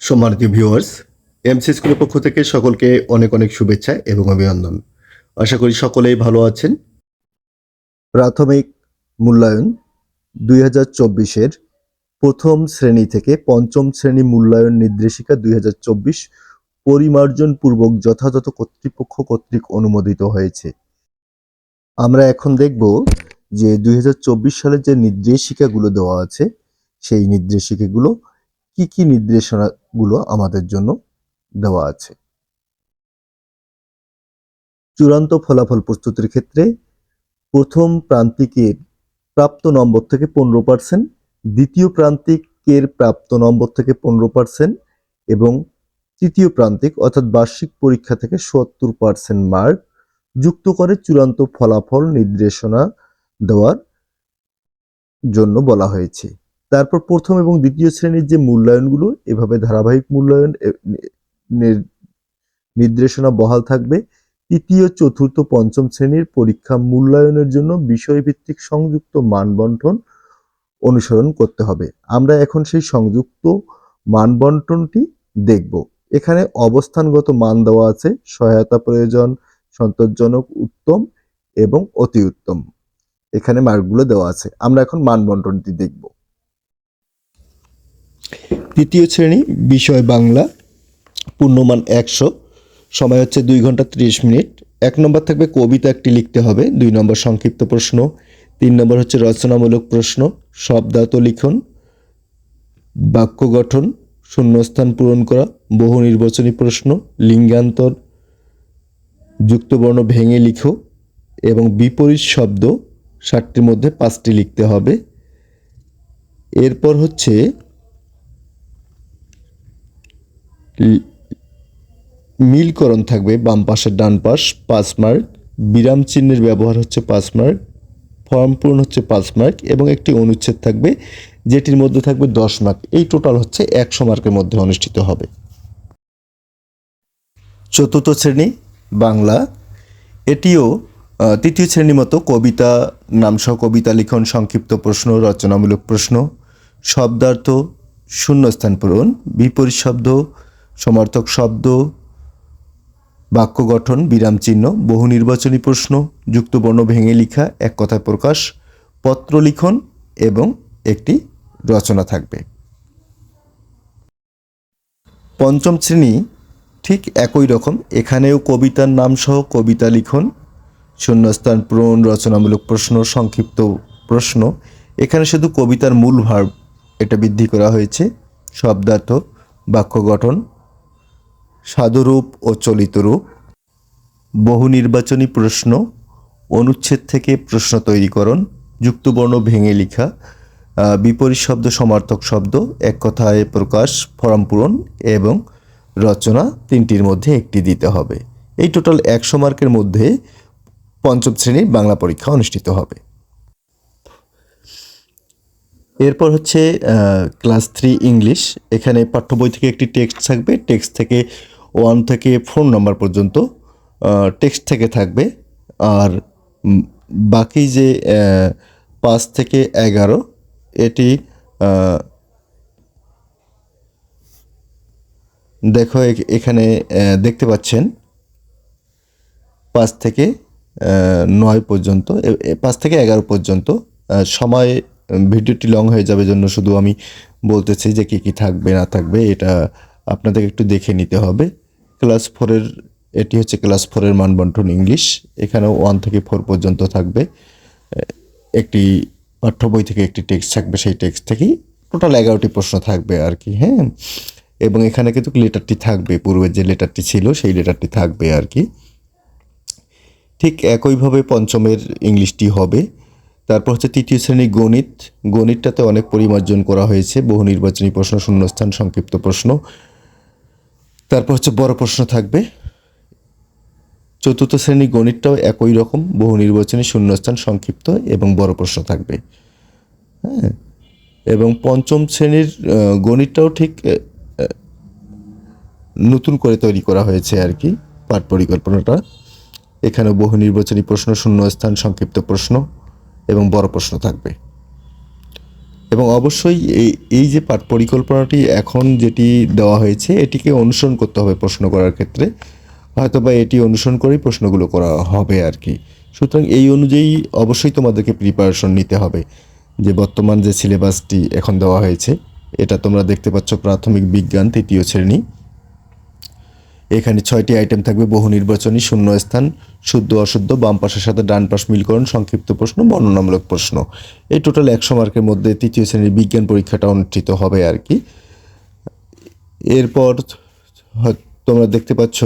সম্মানিত viewers MC স্কুলের পক্ষ থেকে সকলকে অনেক অনেক শুভেচ্ছা এবং অভিনন্দন। আশা করি সকলেই ভালো আছেন। প্রাথমিক মূল্যায়ন দুই হাজার চব্বিশের প্রথম শ্রেণি থেকে পঞ্চম শ্রেণি মূল্যায়ন নির্দেশিকা দুই হাজার চব্বিশ পরিমার্জন পূর্বক যথাযথ কর্তৃপক্ষ কর্তৃক অনুমোদিত হয়েছে। আমরা এখন দেখব যে দুই হাজার চব্বিশ সালের যে নির্দেশিকাগুলো দেওয়া আছে, সেই নির্দেশিকাগুলো কি কি নির্দেশনাগুলো আমাদের জন্য দেওয়া আছে? চূড়ান্ত ফলাফল প্রস্তুতির ক্ষেত্রে প্রথম প্রান্তিকের প্রাপ্ত নম্বর থেকে পনেরো পার্সেন্ট, দ্বিতীয় প্রান্তিকের প্রাপ্ত নম্বর থেকে পনেরো পার্সেন্ট এবং তৃতীয় প্রান্তিক অর্থাৎ বার্ষিক পরীক্ষা থেকে সত্তর পার্সেন্ট মার্ক যুক্ত করে চূড়ান্ত ফলাফল নির্দেশনা দেওয়ার জন্য বলা হয়েছে। তারপর প্রথম এবং দ্বিতীয় শ্রেণির যে মূল্যায়নগুলো, এভাবে ধারাবাহিক মূল্যায়ন নির্দেশনা বহাল থাকবে। তৃতীয়, চতুর্থ, পঞ্চম শ্রেণির পরীক্ষা মূল্যায়নের জন্য বিষয়ভিত্তিক সংযুক্ত মানবন্টন অনুসরণ করতে হবে। আমরা এখন সেই সংযুক্ত মানবন্টনটি দেখব। এখানে অবস্থানগত মান দেওয়া আছে, সহায়তা প্রয়োজন, সন্তোষজনক, উত্তম এবং অতি উত্তম। এখানে মার্কগুলো দেওয়া আছে। আমরা এখন মানবন্টনটি দেখব। তৃতীয় শ্রেণি, বিষয় বাংলা, পূর্ণমান একশো। সময় হচ্ছে দুই ঘণ্টা ত্রিশ মিনিট। এক নম্বর থাকবে কবিতা একটি লিখতে হবে, দুই নম্বর সংক্ষিপ্ত প্রশ্ন, তিন নম্বর হচ্ছে রচনামূলক প্রশ্ন শব্দাত লিখন, বাক্য গঠন, শূন্যস্থান পূরণ করা, বহু নির্বাচনী প্রশ্ন, লিঙ্গান্তর, যুক্তবর্ণ ভেঙে লিখো এবং বিপরীত শব্দ ষাটটির মধ্যে পাঁচটি লিখতে হবে। এরপর হচ্ছে লি- মিলকরণ থাকবে বাম পাশের ডান পাশ পাঁচ মার্ক বিরাম চিহ্নের ব্যবহার হচ্ছে পাঁচ মার্ক ফর্ম পূরণ হচ্ছে পাঁচ মার্ক এবং একটি অনুচ্ছেদ থাকবে যেটির মধ্যে থাকবে দশ মার্ক এই টোটাল হচ্ছে একশো মার্কের মধ্যে অনুষ্ঠিত হবে। চতুর্থ শ্রেণি, বাংলা। এটিও তৃতীয় শ্রেণির মতো কবিতা, নামসহ কবিতা, লিখন, সংক্ষিপ্ত প্রশ্ন, রচনামূলক প্রশ্ন, শব্দার্থ, শূন্যস্থান পূরণ, বিপরীত শব্দ সমার্থক শব্দ, বাক্য গঠন, বিরাম চিহ্ন, বহু নির্বাচনী প্রশ্ন যুক্তবর্ণ ভেঙে লেখা, এক কথায় প্রকাশ, পত্র লিখন এবং একটি রচনা থাকবে। পঞ্চম শ্রেণি ঠিক একই রকম, এখানেও কবিতার নাম সহ কবিতা লিখন, শূন্যস্থান পূরণ, রচনামূলক প্রশ্ন, সংক্ষিপ্ত প্রশ্ন, এখানে শুধু কবিতার মূল ভার্ব এটা বৃদ্ধি করা হয়েছে, শব্দার্থ, বাক্য গঠন সাধুরূপ ও চলিত রূপ বহু নির্বাচনী প্রশ্ন, অনুচ্ছেদ থেকে প্রশ্ন তৈরিকরণ, যুক্তবর্ণ ভেঙে লেখা বিপরীত শব্দ সমার্থক শব্দ, এক কথায় প্রকাশ, ফরম পূরণ এবং রচনা তিনটির মধ্যে একটি দিতে হবে। এই টোটাল একশো মার্কের মধ্যে পঞ্চম শ্রেণির বাংলা পরীক্ষা অনুষ্ঠিত হবে। এরপর হচ্ছে ক্লাস থ্রি ইংলিশ এখানে পাঠ্য বই থেকে একটি টেক্সট থাকবে। টেক্সট থেকে ওয়ান থেকে ফোর নম্বর পর্যন্ত টেক্সট থেকে থাকবে। আর বাকি যে পাঁচ থেকে এগারো, এটি দেখো এখানে দেখতে পাচ্ছেন। পাঁচ থেকে নয় পর্যন্ত পাঁচ থেকে এগারো পর্যন্ত সময় ভিডিওটি লং হয়ে যাবে জন্য শুধু আমি বলতেছি যে কী কী থাকবে, না থাকবে, এটা আপনাদের একটু দেখে নিতে হবে। ক্লাস ফোরের এটি হচ্ছে ক্লাস ফোরের মানবন্টন ইংলিশ এখানেও ওয়ান থেকে ফোর পর্যন্ত থাকবে। একটি পাঠ্য বই থেকে একটি টেক্সট থাকবে, সেই টেক্সট থেকেই টোটাল এগারোটি প্রশ্ন থাকবে আর কি হ্যাঁ? এবং এখানে কিন্তু লেটারটি থাকবে পূর্বের যে লেটারটি ছিল সেই লেটারটি থাকবে আর কি। ঠিক একইভাবে পঞ্চমের ইংলিশটি হবে। তারপর হচ্ছে তৃতীয় শ্রেণি গণিত। গণিতটাতে অনেক পরিমার্জন করা হয়েছে। বহু নির্বাচনী প্রশ্ন, শূন্যস্থান, সংক্ষিপ্ত প্রশ্ন। তারপর হচ্ছে বড় প্রশ্ন থাকবে। চতুর্থ শ্রেণি গণিতটাও একই রকম। বহু নির্বাচনী, শূন্যস্থান, সংক্ষিপ্ত এবং বড় প্রশ্ন থাকবে। হ্যাঁ। এবং পঞ্চম শ্রেণির গণিতটাও ঠিক নতুন করে তৈরি করা হয়েছে আর কি। পাঠ পরিকল্পনাটা। এখানে বহু নির্বাচনী প্রশ্ন, শূন্যস্থান, সংক্ষিপ্ত প্রশ্ন। এবং বড় প্রশ্ন থাকবে। এবং অবশ্যই এই এই যে পরিকল্পনাটি এখন যেটি দেওয়া হয়েছে, এটিকে অনুসরণ করতে হবে প্রশ্ন করার ক্ষেত্রে। হয়তো বা এটি অনুসরণ করেই প্রশ্নগুলো করা হবে আর কি। সুতরাং এই অনুযায়ী অবশ্যই তোমাদেরকে প্রিপারেশন নিতে হবে যে বর্তমান যে সিলেবাসটি এখন দেওয়া হয়েছে, এটা তোমরা দেখতে পাচ্ছ প্রাথমিক বিজ্ঞান তৃতীয় শ্রেণি। এখানে ছয়টি আইটেম থাকবে, বহু নির্বাচনী, শূন্য স্থান, শুদ্ধ, অশুদ্ধ, বাম পাশের সাথে ডান পাশ মিলকরণ সংক্ষিপ্ত প্রশ্ন, বর্ণনামূলক প্রশ্ন। এই টোটাল একশো মার্কের মধ্যে তৃতীয় শ্রেণির বিজ্ঞান পরীক্ষাটা অনুষ্ঠিত হবে আর কি। এরপর তোমরা দেখতে পাচ্ছ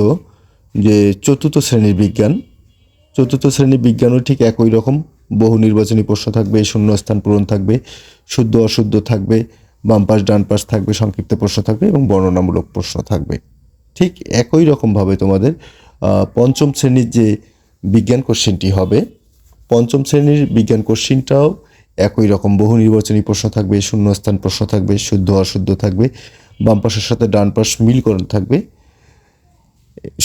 যে চতুর্থ শ্রেণির বিজ্ঞান। চতুর্থ শ্রেণির বিজ্ঞানও ঠিক একই রকম, বহু নির্বাচনী প্রশ্ন থাকবে, শূন্য স্থান পূরণ থাকবে, শুদ্ধ, অশুদ্ধ থাকবে, বাম পাশ, ডান পাশ থাকবে, সংক্ষিপ্ত প্রশ্ন থাকবে এবং বর্ণনামূলক প্রশ্ন থাকবে। ঠিক একই রকমভাবে তোমাদের পঞ্চম শ্রেণির যে বিজ্ঞান কোশ্চেনটি হবে, পঞ্চম শ্রেণির বিজ্ঞান কোশ্চেনটাও একই রকম। বহু নির্বাচনী প্রশ্ন থাকবে, শূন্যস্থান প্রশ্ন থাকবে, শুদ্ধ, অশুদ্ধ থাকবে, বাম পাশের সাথে ডান পাশ মিলকরণ থাকবে,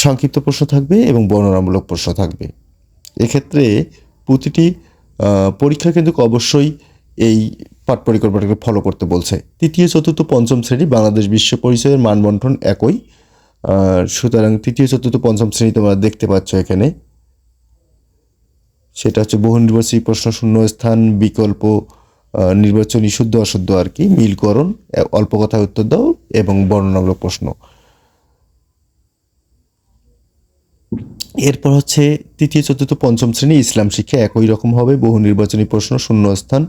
সংক্ষিপ্ত প্রশ্ন থাকবে এবং বর্ণনামূলক প্রশ্ন থাকবে। এক্ষেত্রে প্রতিটি পরীক্ষা কিন্তু অবশ্যই এই পাঠ পরিকল্পনাকে ফলো করতে বলছে। তৃতীয়, চতুর্থ, পঞ্চম শ্রেণি, বাংলাদেশ বিশ্ব পরিচয়ের মানবন্ঠন একই। আর সুতরাং তৃতীয়, চতুর্থ, পঞ্চম শ্রেণি তোমরা দেখতে পাচ্ছ এখানে। সেটা হচ্ছে বহু নির্বাচনী প্রশ্ন শূন্য স্থান বিকল্প নির্বাচনী শুদ্ধ, অশুদ্ধ আর কি, মিলকরণ অল্প কথায় উত্তর দাও এবং বর্ণনামূলক প্রশ্ন। এরপর হচ্ছে তৃতীয়, চতুর্থ, পঞ্চম শ্রেণি, ইসলাম শিক্ষা একই রকম হবে, বহু নির্বাচনী প্রশ্ন শূন্য স্থান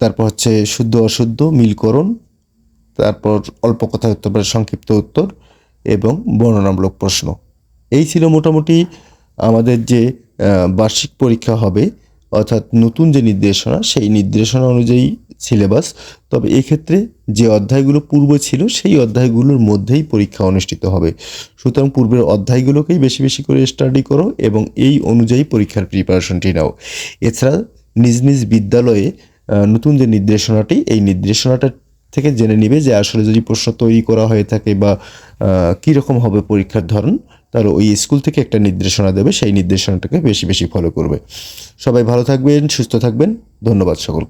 তারপর হচ্ছে শুদ্ধ, অশুদ্ধ, মিলকরণ, তারপর অল্প কথায় উত্তর সংক্ষিপ্ত উত্তর। এবং বর্ণনামূলক প্রশ্ন। এই ছিল মোটামুটি আমাদের যে বার্ষিক পরীক্ষা হবে, অর্থাৎ নতুন যে নির্দেশনা, সেই নির্দেশনা অনুযায়ী সিলেবাস। তবে এক্ষেত্রে যে অধ্যায়গুলো পূর্ব ছিল, সেই অধ্যায়গুলোর মধ্যেই পরীক্ষা অনুষ্ঠিত হবে। সুতরাং পূর্বের অধ্যায়গুলোকেই বেশি বেশি করে স্টাডি করো এবং এই অনুযায়ী পরীক্ষার প্রিপারেশনটি নাও। এছাড়া নিজ নিজ বিদ্যালয়ে নতুন যে নির্দেশনাটি, এই নির্দেশনাটা থেকে জেনে নিবে যে আসলে যদি প্রশ্ন তৈরি করা হয়ে থাকে বা কীরকম হবে পরীক্ষার ধরন, তাহলে ওই স্কুল থেকে একটা নির্দেশনা দেবে, সেই নির্দেশনাটাকে বেশি বেশি ফলো করবে। সবাই ভালো থাকবেন, সুস্থ থাকবেন। ধন্যবাদ সকল